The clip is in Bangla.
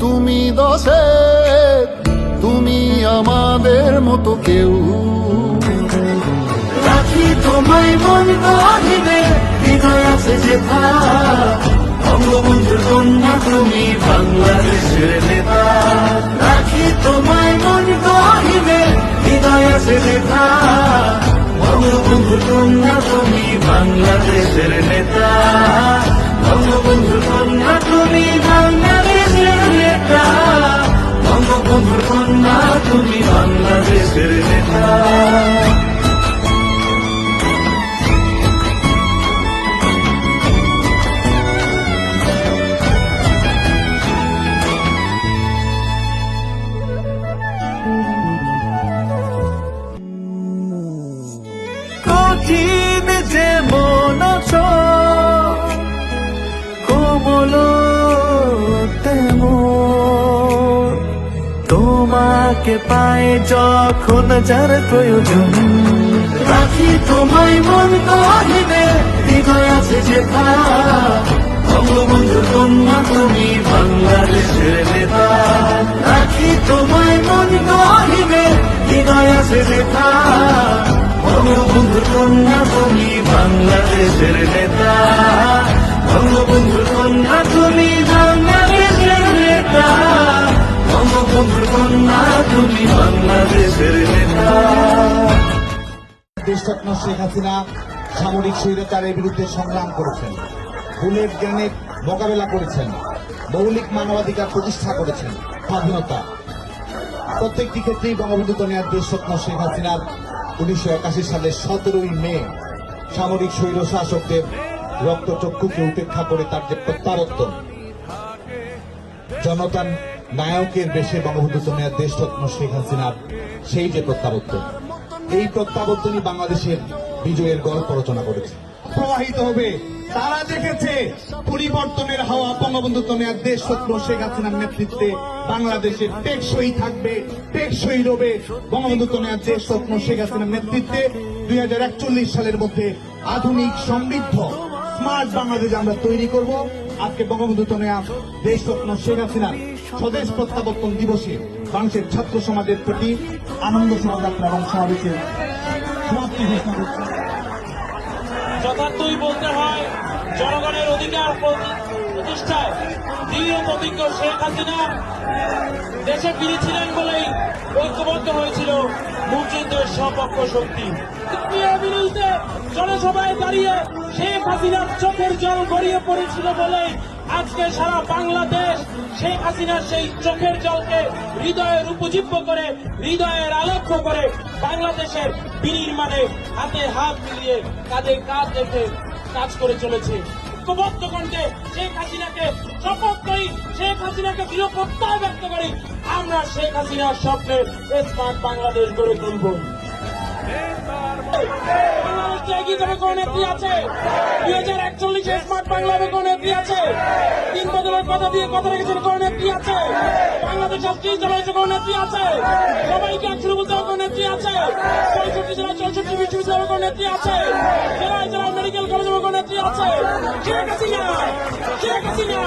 তুমি দশে তুমি আমাদের মতো কেউ। রাখি তোমায় মন গহিনে, হৃদয় আছে যে বঙ্গবন্ধুর কন্যা তুমি বাংলাদেশের নেতা। রাখি তোমায় মন গহিনে, হৃদয় আছে যে বঙ্গবন্ধুর কন্যা তুমি বাংলাদেশের নেতা। তুমি বাংলাদেশের নেতা তোমাকে পায় যখন যার প্রয়োজন। রাখি তোমায় মন কহিবে, হৃদয় আছে যে বঙ্গবন্ধু কন্যা, তুমি বাংলাদেশের নেতা। রাখি তোমায় মন কহিবে, হৃদয় আছে যে বঙ্গবন্ধু তুমি বাংলাদেশের নেতা। বঙ্গবন্ধু দেশরত্ন শেখ হাসিনা সামরিক স্বৈরাচারের বিরুদ্ধে সংগ্রাম করেছেন। বুলেট গ্রেনেড মোকাবেলা করেছেন। মৌলিক মানবাধিকার প্রতিষ্ঠা করেছেন স্বাধীনতা। প্রত্যেকটি ক্ষেত্রেই বঙ্গবন্ধু কন্যার দেশরত্ন শেখ হাসিনার উনিশশো একাশি সালের সতেরোই মে সামরিক স্বৈর শাসকদের রক্তচক্ষুকে উপেক্ষা করে তার যে প্রত্যাবর্তন, জনতার নায়কের বেশে বঙ্গবন্ধু কন্যার দেশরত্ন শেখ হাসিনার সেই যে প্রত্যাবর্তন। এই প্রত্যাবর্তনই বাংলাদেশের বিজয়ের গল্প রচনা করেছে। প্রবাহিত হবে। তারা দেখেছে পরিবর্তনের হাওয়া বঙ্গবন্ধু কন্যার দেশ স্বপ্ন শেখ হাসিনার নেতৃত্বে বাংলাদেশের টেকসই থাকবে, টেকসই রবে। বঙ্গবন্ধু কন্যার দেশ স্বপ্ন শেখ হাসিনার নেতৃত্বে দুই হাজার একচল্লিশ সালের মধ্যে আধুনিক, সমৃদ্ধ, স্মার্ট বাংলাদেশ আমরা তৈরি করব। আজকে বঙ্গবন্ধু তনয়া দেশ স্বপ্ন শেখ হাসিনার স্বদেশ প্রত্যাবর্তন দিবসে বাংলাদেশের ছাত্র সমাজের প্রতি আনন্দ শোভাযাত্রা এবং সমাবেশের সমাপ্তি ঘোষণা করছি। যথার্থই বলতে হয়, জনগণের অধিকার প্রতিষ্ঠায় দৃঢ় প্রতিজ্ঞ শেখ হাসিনা। দেশে ফিরেছিলেন বলেই ঐক্যবদ্ধ হয়েছিল মুক্তিযুদ্ধের সপক্ষ শক্তি। বিরুদ্ধে জনসভায় দাঁড়িয়ে শেখ হাসিনার চোখের জল গড়িয়ে পড়েছিল বলেই আজকে সারা বাংলাদেশ শেখ হাসিনার সেই চোখের জলকে হৃদয়ের উপজীব্য করে, হৃদয়ের আলোক্য করে বাংলাদেশের বিনির্মাণে হাতে হাত মিলিয়ে কাঁধে কাঁধ রেখে কাজ করে চলেছে। ঐক্যবদ্ধ কণ্ঠে শেখ হাসিনাকে, শপথ করি, শেখ হাসিনাকে দৃঢ় প্রত্যয় ব্যক্ত করি, আমরা শেখ হাসিনার স্বপ্নে স্মার্ট বাংলাদেশ গড়ে তুলব। বাংলাদেশে কোন নেত্রী আছে দুই হাজার একচল্লিশে স্মার্ট বাংলা হবে কোন আছে তিন বদলের দিয়ে কথা রেখেছেন কোন নেত্রী আছে বাংলাদেশ আজকেই চালাইছে কোন আছে সবাইকে একসাথে বলতে হবে আছে পঁয়ষট্টি জেলা আছে মেডিকেল কলেজ কোন নেত্রী আছে শেখ হাসিনা শেখ হাসিনা